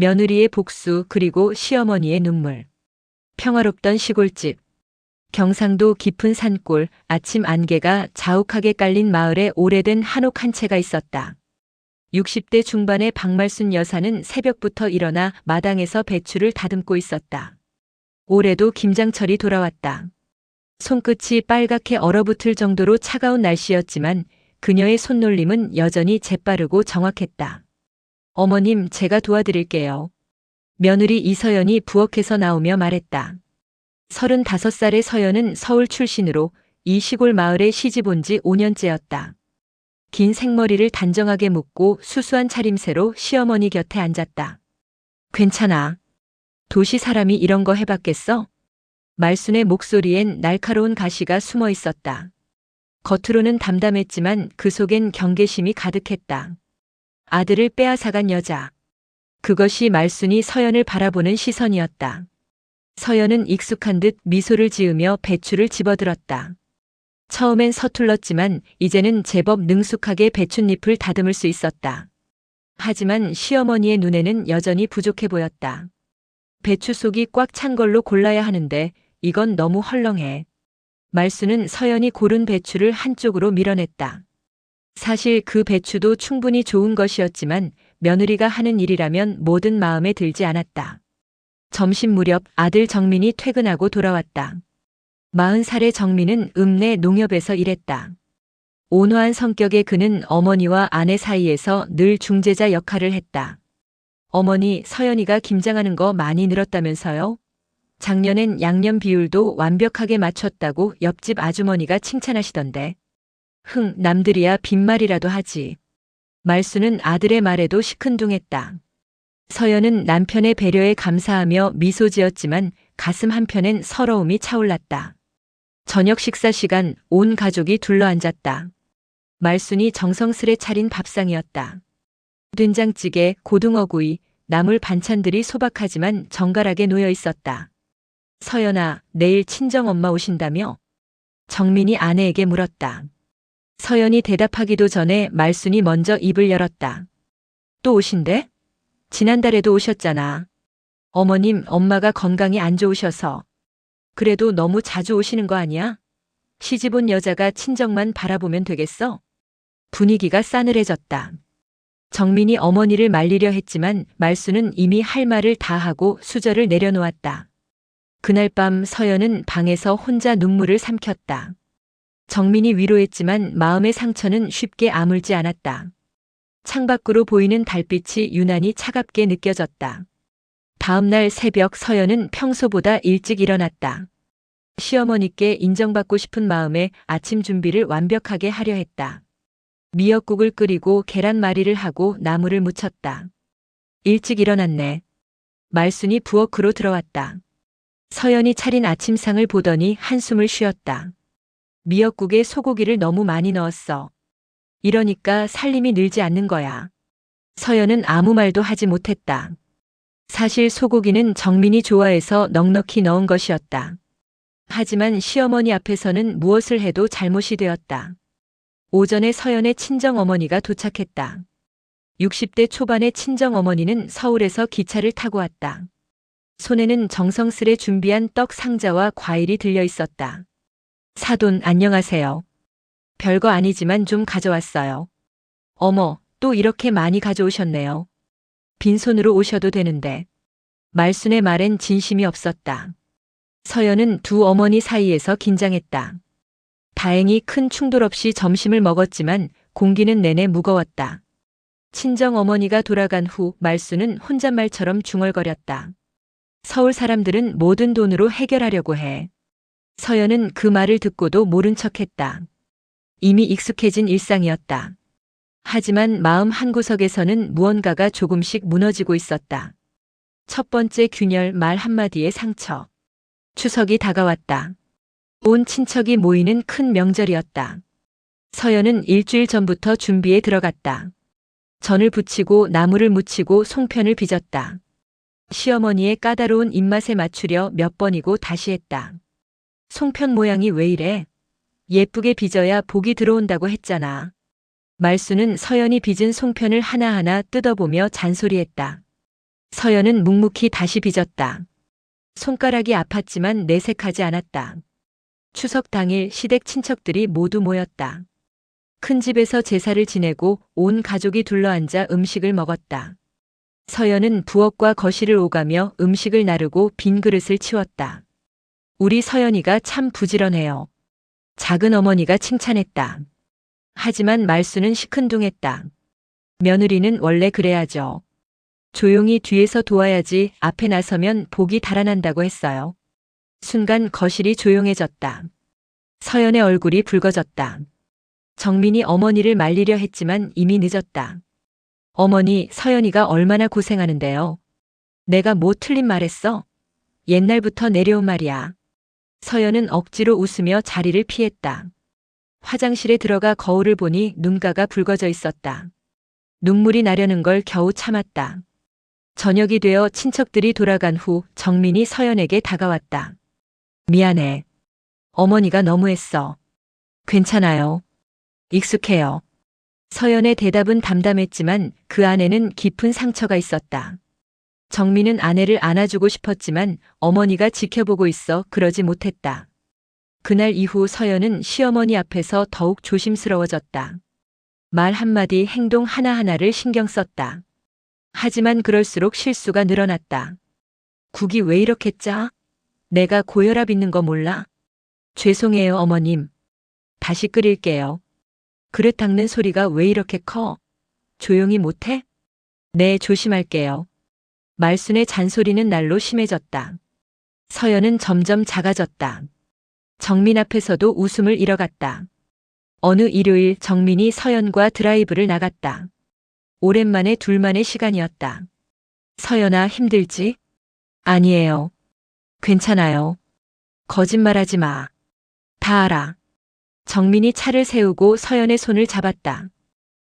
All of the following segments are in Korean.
며느리의 복수 그리고 시어머니의 눈물. 평화롭던 시골집. 경상도 깊은 산골 아침 안개가 자욱하게 깔린 마을에 오래된 한옥 한 채가 있었다. 60대 중반의 박말순 여사는 새벽부터 일어나 마당에서 배추를 다듬고 있었다. 올해도 김장철이 돌아왔다. 손끝이 빨갛게 얼어붙을 정도로 차가운 날씨였지만 그녀의 손놀림은 여전히 재빠르고 정확했다. 어머님, 제가 도와드릴게요. 며느리 이서연이 부엌에서 나오며 말했다. 35살의 서연은 서울 출신으로 이 시골 마을에 시집 온 지 5년째였다. 긴 생머리를 단정하게 묶고 수수한 차림새로 시어머니 곁에 앉았다. 괜찮아. 도시 사람이 이런 거 해봤겠어? 말순의 목소리엔 날카로운 가시가 숨어 있었다. 겉으로는 담담했지만 그 속엔 경계심이 가득했다. 아들을 빼앗아간 여자. 그것이 말순이 서연을 바라보는 시선이었다. 서연은 익숙한 듯 미소를 지으며 배추를 집어들었다. 처음엔 서툴렀지만 이제는 제법 능숙하게 배춧잎을 다듬을 수 있었다. 하지만 시어머니의 눈에는 여전히 부족해 보였다. 배추 속이 꽉 찬 걸로 골라야 하는데 이건 너무 헐렁해. 말수는 서연이 고른 배추를 한쪽으로 밀어냈다. 사실 그 배추도 충분히 좋은 것이었지만 며느리가 하는 일이라면 모든 마음에 들지 않았다. 점심 무렵 아들 정민이 퇴근하고 돌아왔다. 마흔 살의 정민은 읍내 농협에서 일했다. 온화한 성격의 그는 어머니와 아내 사이에서 늘 중재자 역할을 했다. 어머니 서연이가 김장하는 거 많이 늘었다면서요? 작년엔 양념 비율도 완벽하게 맞췄다고 옆집 아주머니가 칭찬하시던데. 흥, 남들이야 빈말이라도 하지. 말수는 아들의 말에도 시큰둥했다. 서연은 남편의 배려에 감사하며 미소 지었지만 가슴 한편엔 서러움이 차올랐다. 저녁 식사 시간 온 가족이 둘러앉았다. 말순이 정성스레 차린 밥상이었다. 된장찌개, 고등어구이, 나물 반찬들이 소박하지만 정갈하게 놓여 있었다. 서연아, 내일 친정엄마 오신다며? 정민이 아내에게 물었다. 서연이 대답하기도 전에 말순이 먼저 입을 열었다. 또 오신대? 지난달에도 오셨잖아. 어머님, 엄마가 건강이 안 좋으셔서. 그래도 너무 자주 오시는 거 아니야? 시집 온 여자가 친정만 바라보면 되겠어? 분위기가 싸늘해졌다. 정민이 어머니를 말리려 했지만 말수는 이미 할 말을 다 하고 수저를 내려놓았다. 그날 밤 서연은 방에서 혼자 눈물을 삼켰다. 정민이 위로했지만 마음의 상처는 쉽게 아물지 않았다. 창밖으로 보이는 달빛이 유난히 차갑게 느껴졌다. 다음날 새벽 서연은 평소보다 일찍 일어났다. 시어머니께 인정받고 싶은 마음에 아침 준비를 완벽하게 하려 했다. 미역국을 끓이고 계란말이를 하고 나물을 무쳤다. 일찍 일어났네. 말순이 부엌으로 들어왔다. 서연이 차린 아침상을 보더니 한숨을 쉬었다. 미역국에 소고기를 너무 많이 넣었어. 이러니까 살림이 늘지 않는 거야. 서연은 아무 말도 하지 못했다. 사실 소고기는 정민이 좋아해서 넉넉히 넣은 것이었다. 하지만 시어머니 앞에서는 무엇을 해도 잘못이 되었다. 오전에 서연의 친정어머니가 도착했다. 60대 초반의 친정어머니는 서울에서 기차를 타고 왔다. 손에는 정성스레 준비한 떡 상자와 과일이 들려 있었다. 사돈 안녕하세요. 별거 아니지만 좀 가져왔어요. 어머, 또 이렇게 많이 가져오셨네요. 빈손으로 오셔도 되는데. 말순의 말엔 진심이 없었다. 서연은 두 어머니 사이에서 긴장했다. 다행히 큰 충돌 없이 점심을 먹었지만 공기는 내내 무거웠다. 친정 어머니가 돌아간 후 말수는 혼잣말처럼 중얼거렸다. 서울 사람들은 모든 돈으로 해결하려고 해. 서연은 그 말을 듣고도 모른 척 했다. 이미 익숙해진 일상이었다. 하지만 마음 한구석에서는 무언가가 조금씩 무너지고 있었다. 첫 번째 균열 말 한마디의 상처. 추석이 다가왔다. 온 친척이 모이는 큰 명절이었다. 서연은 일주일 전부터 준비에 들어갔다. 전을 부치고 나무를 묻히고 송편을 빚었다. 시어머니의 까다로운 입맛에 맞추려 몇 번이고 다시 했다. 송편 모양이 왜 이래? 예쁘게 빚어야 복이 들어온다고 했잖아. 말수는 서연이 빚은 송편을 하나하나 뜯어보며 잔소리했다. 서연은 묵묵히 다시 빚었다. 손가락이 아팠지만 내색하지 않았다. 추석 당일 시댁 친척들이 모두 모였다. 큰 집에서 제사를 지내고 온 가족이 둘러앉아 음식을 먹었다. 서연은 부엌과 거실을 오가며 음식을 나르고 빈 그릇을 치웠다. 우리 서연이가 참 부지런해요. 작은 어머니가 칭찬했다. 하지만 말수는 시큰둥했다. 며느리는 원래 그래야죠. 조용히 뒤에서 도와야지 앞에 나서면 복이 달아난다고 했어요. 순간 거실이 조용해졌다. 서연의 얼굴이 붉어졌다. 정민이 어머니를 말리려 했지만 이미 늦었다. 어머니, 서연이가 얼마나 고생하는데요. 내가 뭐 틀린 말했어? 옛날부터 내려온 말이야. 서연은 억지로 웃으며 자리를 피했다. 화장실에 들어가 거울을 보니 눈가가 붉어져 있었다. 눈물이 나려는 걸 겨우 참았다. 저녁이 되어 친척들이 돌아간 후 정민이 서연에게 다가왔다. 미안해. 어머니가 너무했어. 괜찮아요. 익숙해요. 서연의 대답은 담담했지만 그 안에는 깊은 상처가 있었다. 정민은 아내를 안아주고 싶었지만 어머니가 지켜보고 있어 그러지 못했다. 그날 이후 서연은 시어머니 앞에서 더욱 조심스러워졌다. 말 한마디 행동 하나하나를 신경 썼다. 하지만 그럴수록 실수가 늘어났다. 국이 왜 이렇게 짜? 내가 고혈압 있는 거 몰라? 죄송해요, 어머님. 다시 끓일게요. 그릇 닦는 소리가 왜 이렇게 커? 조용히 못해? 네, 조심할게요. 말순의 잔소리는 날로 심해졌다. 서연은 점점 작아졌다. 정민 앞에서도 웃음을 잃어갔다. 어느 일요일 정민이 서연과 드라이브를 나갔다. 오랜만에 둘만의 시간이었다. 서연아 힘들지? 아니에요. 괜찮아요. 거짓말하지 마. 다 알아. 정민이 차를 세우고 서연의 손을 잡았다.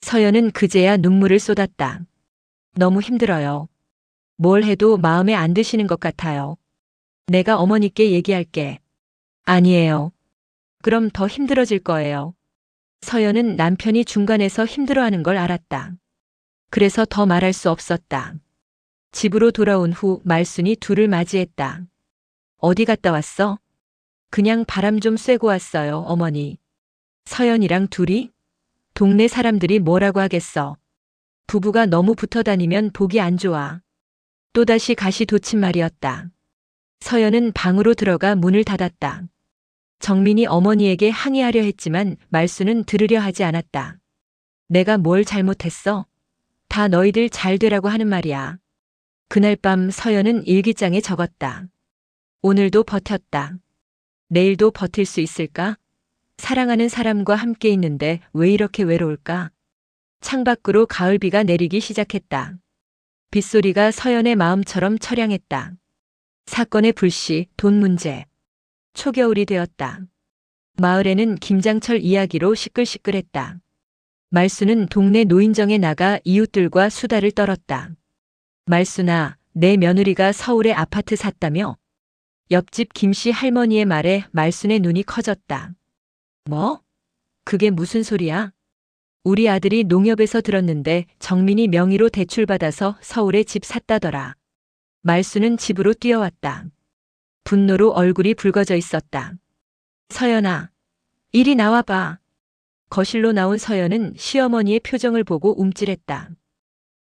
서연은 그제야 눈물을 쏟았다. 너무 힘들어요. 뭘 해도 마음에 안 드시는 것 같아요. 내가 어머니께 얘기할게. 아니에요. 그럼 더 힘들어질 거예요. 서연은 남편이 중간에서 힘들어하는 걸 알았다. 그래서 더 말할 수 없었다. 집으로 돌아온 후 말순이 둘을 맞이했다. 어디 갔다 왔어? 그냥 바람 좀 쐬고 왔어요, 어머니. 서연이랑 둘이? 동네 사람들이 뭐라고 하겠어. 부부가 너무 붙어 다니면 보기 안 좋아. 또다시 가시 돋친 말이었다. 서연은 방으로 들어가 문을 닫았다. 정민이 어머니에게 항의하려 했지만 말수는 들으려 하지 않았다. 내가 뭘 잘못했어? 다 너희들 잘 되라고 하는 말이야. 그날 밤 서연은 일기장에 적었다. 오늘도 버텼다. 내일도 버틸 수 있을까? 사랑하는 사람과 함께 있는데 왜 이렇게 외로울까? 창밖으로 가을비가 내리기 시작했다. 빗소리가 서연의 마음처럼 처량했다. 사건의 불씨, 돈 문제. 초겨울이 되었다. 마을에는 김장철 이야기로 시끌시끌했다. 말수는 동네 노인정에 나가 이웃들과 수다를 떨었다. 말수나 내 며느리가 서울에 아파트 샀다며? 옆집 김씨 할머니의 말에 말순의 눈이 커졌다. 뭐? 그게 무슨 소리야? 우리 아들이 농협에서 들었는데 정민이 명의로 대출받아서 서울에 집 샀다더라. 말수는 집으로 뛰어왔다. 분노로 얼굴이 붉어져 있었다. 서연아, 이리 나와봐. 거실로 나온 서연은 시어머니의 표정을 보고 움찔했다.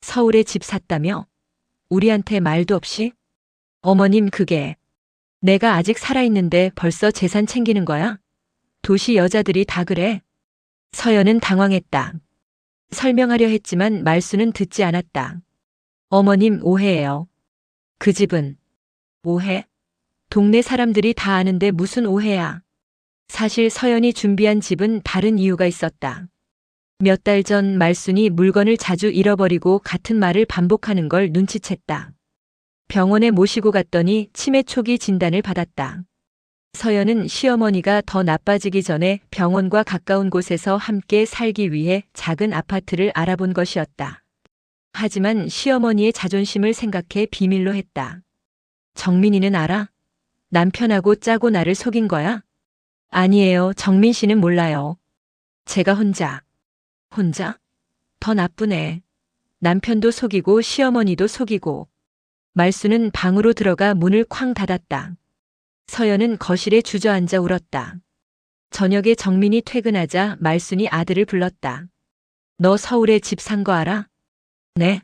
서울에 집 샀다며? 우리한테 말도 없이? 어머님 그게 내가 아직 살아있는데 벌써 재산 챙기는 거야? 도시 여자들이 다 그래? 서연은 당황했다. 설명하려 했지만 말수는 듣지 않았다. 어머님 오해예요. 그 집은 오해? 동네 사람들이 다 아는데 무슨 오해야. 사실 서연이 준비한 집은 다른 이유가 있었다. 몇 달 전 말순이 물건을 자주 잃어버리고 같은 말을 반복하는 걸 눈치챘다. 병원에 모시고 갔더니 치매 초기 진단을 받았다. 서연은 시어머니가 더 나빠지기 전에 병원과 가까운 곳에서 함께 살기 위해 작은 아파트를 알아본 것이었다. 하지만 시어머니의 자존심을 생각해 비밀로 했다. 정민이는 알아? 남편하고 짜고 나를 속인 거야? 아니에요. 정민 씨는 몰라요. 제가 혼자. 혼자? 더 나쁘네. 남편도 속이고 시어머니도 속이고 말수는 방으로 들어가 문을 쾅 닫았다. 서연은 거실에 주저앉아 울었다. 저녁에 정민이 퇴근하자 말순이 아들을 불렀다. 너 서울에 집 산 거 알아? 네.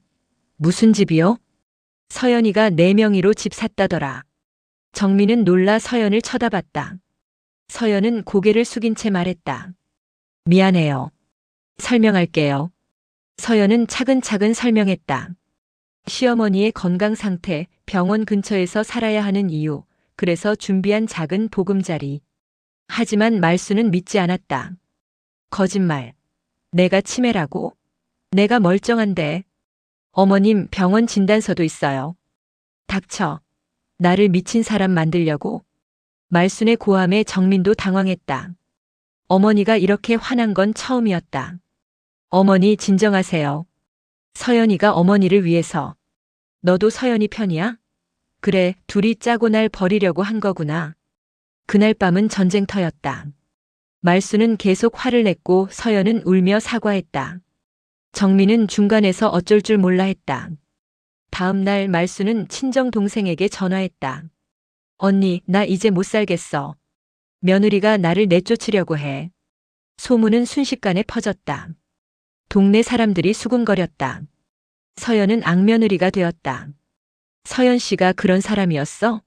무슨 집이요? 서연이가 네 명의로 집 샀다더라. 정민은 놀라 서연을 쳐다봤다. 서연은 고개를 숙인 채 말했다. 미안해요. 설명할게요. 서연은 차근차근 설명했다. 시어머니의 건강 상태, 병원 근처에서 살아야 하는 이유, 그래서 준비한 작은 보금자리. 하지만 말수는 믿지 않았다. 거짓말. 내가 치매라고? 내가 멀쩡한데. 어머님 병원 진단서도 있어요. 닥쳐. 나를 미친 사람 만들려고. 말순의 고함에 정민도 당황했다. 어머니가 이렇게 화난 건 처음이었다. 어머니 진정하세요. 서연이가 어머니를 위해서. 너도 서연이 편이야? 그래, 둘이 짜고 날 버리려고 한 거구나. 그날 밤은 전쟁터였다. 말수는 계속 화를 냈고 서연은 울며 사과했다. 정민은 중간에서 어쩔 줄 몰라 했다. 다음 날 말수는 친정 동생에게 전화했다. 언니, 나 이제 못 살겠어. 며느리가 나를 내쫓으려고 해. 소문은 순식간에 퍼졌다. 동네 사람들이 수군거렸다. 서연은 악며느리가 되었다. 서연 씨가 그런 사람이었어?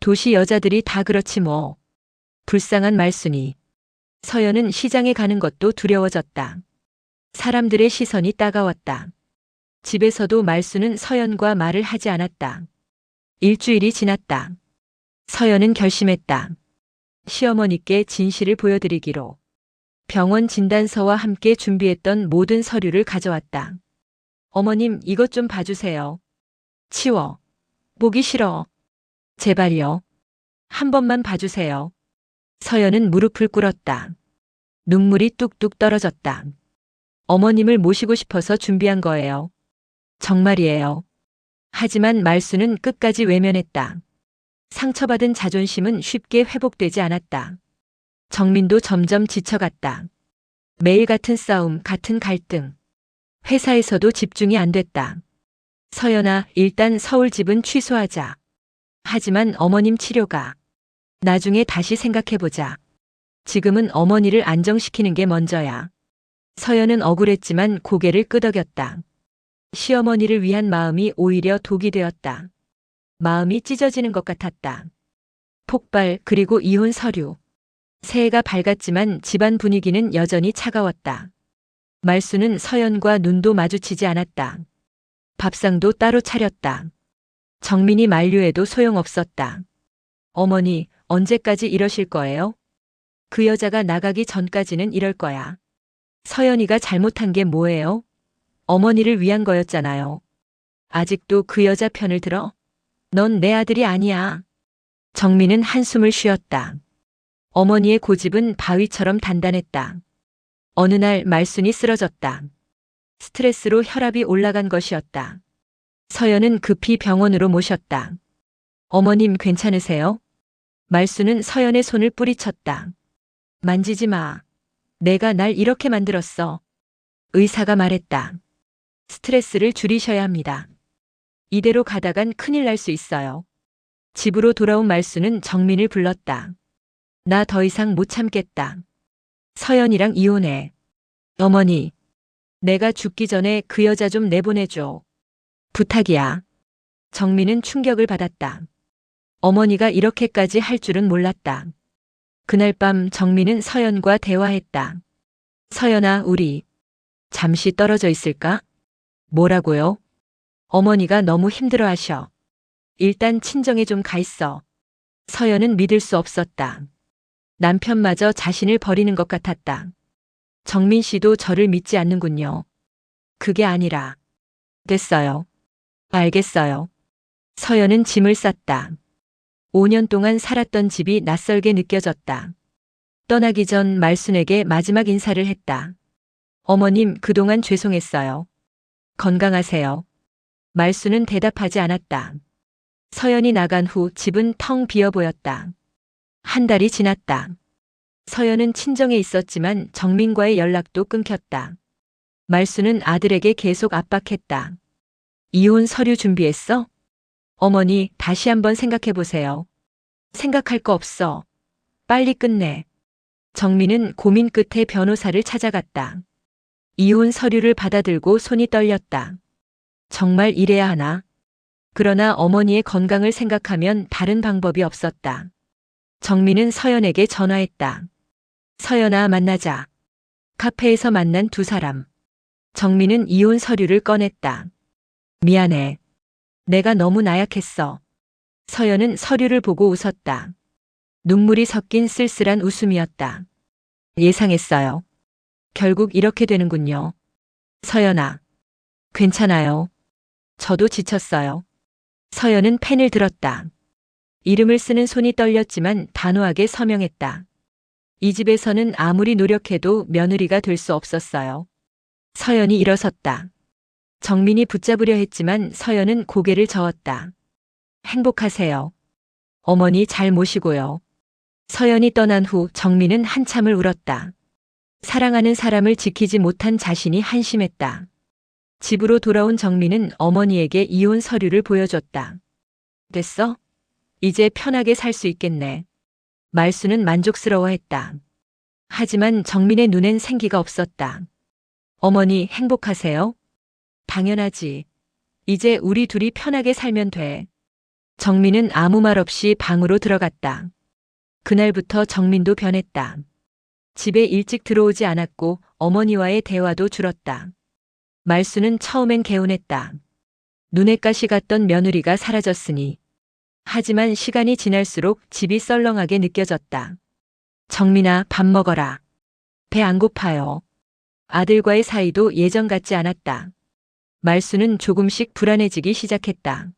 도시 여자들이 다 그렇지 뭐. 불쌍한 말순이. 서연은 시장에 가는 것도 두려워졌다. 사람들의 시선이 따가웠다. 집에서도 말수는 서연과 말을 하지 않았다. 일주일이 지났다. 서연은 결심했다. 시어머니께 진실을 보여드리기로. 병원 진단서와 함께 준비했던 모든 서류를 가져왔다. 어머님, 이것 좀 봐주세요. 치워. 보기 싫어. 제발요. 한 번만 봐주세요. 서연은 무릎을 꿇었다. 눈물이 뚝뚝 떨어졌다. 어머님을 모시고 싶어서 준비한 거예요. 정말이에요. 하지만 말수는 끝까지 외면했다. 상처받은 자존심은 쉽게 회복되지 않았다. 정민도 점점 지쳐갔다. 매일 같은 싸움, 같은 갈등. 회사에서도 집중이 안 됐다. 서연아, 일단 서울 집은 취소하자. 하지만 어머님 치료가. 나중에 다시 생각해보자. 지금은 어머니를 안정시키는 게 먼저야. 서연은 억울했지만 고개를 끄덕였다. 시어머니를 위한 마음이 오히려 독이 되었다. 마음이 찢어지는 것 같았다. 폭발 그리고 이혼 서류. 새해가 밝았지만 집안 분위기는 여전히 차가웠다. 말수는 서연과 눈도 마주치지 않았다. 밥상도 따로 차렸다. 정민이 만류해도 소용없었다. 어머니, 언제까지 이러실 거예요? 그 여자가 나가기 전까지는 이럴 거야. 서연이가 잘못한 게 뭐예요? 어머니를 위한 거였잖아요. 아직도 그 여자 편을 들어? 넌 내 아들이 아니야. 정민은 한숨을 쉬었다. 어머니의 고집은 바위처럼 단단했다. 어느 날 말순이 쓰러졌다. 스트레스로 혈압이 올라간 것이었다. 서연은 급히 병원으로 모셨다. 어머님 괜찮으세요? 말수는 서연의 손을 뿌리쳤다. 만지지 마. 내가 날 이렇게 만들었어. 의사가 말했다. 스트레스를 줄이셔야 합니다. 이대로 가다간 큰일 날 수 있어요. 집으로 돌아온 말수는 정민을 불렀다. 나 더 이상 못 참겠다. 서연이랑 이혼해. 어머니, 내가 죽기 전에 그 여자 좀 내보내줘. 부탁이야. 정민은 충격을 받았다. 어머니가 이렇게까지 할 줄은 몰랐다. 그날 밤 정민은 서연과 대화했다. 서연아, 우리 잠시 떨어져 있을까? 뭐라고요? 어머니가 너무 힘들어 하셔. 일단 친정에 좀 가 있어. 서연은 믿을 수 없었다. 남편마저 자신을 버리는 것 같았다. 정민 씨도 저를 믿지 않는군요. 그게 아니라. 됐어요. 알겠어요. 서연은 짐을 쌌다. 5년 동안 살았던 집이 낯설게 느껴졌다. 떠나기 전 말순에게 마지막 인사를 했다. 어머님, 그동안 죄송했어요. 건강하세요. 말순은 대답하지 않았다. 서연이 나간 후 집은 텅 비어 보였다. 한 달이 지났다. 서연은 친정에 있었지만 정민과의 연락도 끊겼다. 말수는 아들에게 계속 압박했다. 이혼 서류 준비했어? 어머니, 다시 한번 생각해 보세요. 생각할 거 없어. 빨리 끝내. 정민은 고민 끝에 변호사를 찾아갔다. 이혼 서류를 받아들고 손이 떨렸다. 정말 이래야 하나? 그러나 어머니의 건강을 생각하면 다른 방법이 없었다. 정민은 서연에게 전화했다. 서연아 만나자. 카페에서 만난 두 사람. 정민은 이혼 서류를 꺼냈다. 미안해. 내가 너무 나약했어. 서연은 서류를 보고 웃었다. 눈물이 섞인 쓸쓸한 웃음이었다. 예상했어요. 결국 이렇게 되는군요. 서연아. 괜찮아요. 저도 지쳤어요. 서연은 펜을 들었다. 이름을 쓰는 손이 떨렸지만 단호하게 서명했다. 이 집에서는 아무리 노력해도 며느리가 될 수 없었어요. 서연이 일어섰다. 정민이 붙잡으려 했지만 서연은 고개를 저었다. 행복하세요. 어머니 잘 모시고요. 서연이 떠난 후 정민은 한참을 울었다. 사랑하는 사람을 지키지 못한 자신이 한심했다. 집으로 돌아온 정민은 어머니에게 이혼 서류를 보여줬다. 됐어? 이제 편하게 살 수 있겠네. 말수는 만족스러워했다. 하지만 정민의 눈엔 생기가 없었다. 어머니 행복하세요? 당연하지. 이제 우리 둘이 편하게 살면 돼. 정민은 아무 말 없이 방으로 들어갔다. 그날부터 정민도 변했다. 집에 일찍 들어오지 않았고 어머니와의 대화도 줄었다. 말수는 처음엔 개운했다. 눈에 가시 갔던 며느리가 사라졌으니. 하지만 시간이 지날수록 집이 썰렁하게 느껴졌다. 정민아, 밥 먹어라. 배 안 고파요. 아들과의 사이도 예전 같지 않았다. 말수는 조금씩 불안해지기 시작했다.